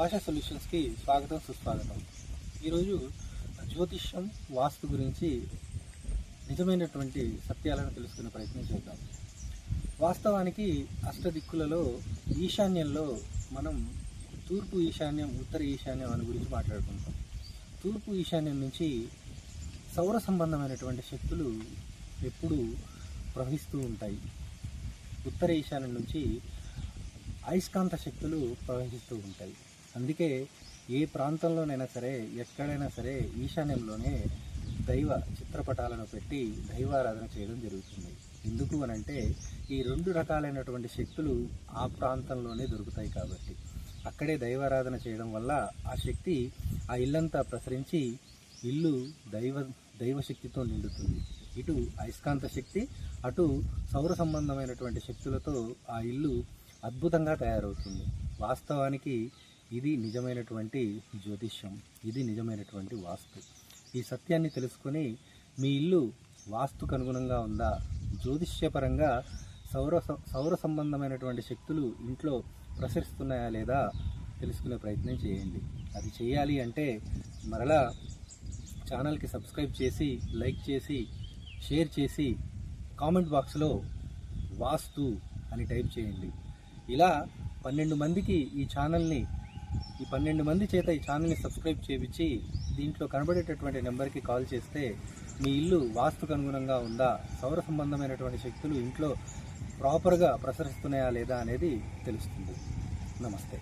ఆశా సొల్యూషన్స్కి స్వాగతం సుస్వాగతం. ఈరోజు జ్యోతిష్యం వాస్తు గురించి నిజమైనటువంటి సత్యాలను తెలుసుకునే ప్రయత్నం చేద్దాం. వాస్తవానికి అష్టదిక్కులలో ఈశాన్యంలో మనం తూర్పు ఈశాన్యం ఉత్తర ఈశాన్యం అని గురించి మాట్లాడుకుంటాం. తూర్పు ఈశాన్యం నుంచి సౌర సంబంధమైనటువంటి శక్తులు ఎప్పుడూ ప్రవహిస్తూ ఉంటాయి. ఉత్తర ఈశాన్యం నుంచి అయస్కాంత శక్తులు ప్రవహిస్తూ ఉంటాయి. అందుకే ఏ ప్రాంతంలోనైనా సరే ఎక్కడైనా సరే ఈశాన్యంలోనే దైవ చిత్రపటాలను పెట్టి దైవారాధన చేయడం జరుగుతుంది. ఎందుకు అనంటే ఈ రెండు రకాలైనటువంటి శక్తులు ఆ ప్రాంతంలోనే దొరుకుతాయి కాబట్టి. అక్కడే దైవారాధన చేయడం వల్ల ఆ శక్తి ఆ ఇల్లంతా ప్రసరించి ఇల్లు దైవ దైవశక్తితో నిండుతుంది. ఇటు అయస్కాంత శక్తి అటు సౌర సంబంధమైనటువంటి శక్తులతో ఆ ఇల్లు అద్భుతంగా తయారవుతుంది. వాస్తవానికి ఇది నిజమైనటువంటి జ్యోతిష్యం ఇది నిజమైనటువంటి వాస్తు. ఈ సత్యాన్ని తెలుసుకొని మీ ఇల్లు వాస్తుకు అనుగుణంగా ఉందా? జ్యోతిష్యపరంగా సౌర సౌర సంబంధమైనటువంటి శక్తులు ఇంట్లో ప్రసరిస్తున్నాయా లేదా తెలుసుకునే ప్రయత్నం చేయండి. అది చేయాలి అంటే మరలా ఛానల్కి సబ్స్క్రైబ్ చేసి లైక్ చేసి షేర్ చేసి కామెంట్ బాక్స్లో వాస్తు అని టైప్ చేయండి. ఇలా పన్నెండు మందికి ఈ ఛానల్ని ఈ పన్నెండు మంది చేత ఈ ఛానల్ని సబ్స్క్రైబ్ చేయించి దీంట్లో కనబడేటటువంటి నెంబర్కి కాల్ చేస్తే మీ ఇల్లు వాస్తుకు అనుగుణంగా ఉందా? సౌర సంబంధమైనటువంటి శక్తులు ఇంట్లో ప్రాపర్గా ప్రసరిస్తున్నాయా లేదా అనేది తెలుస్తుంది. నమస్తే.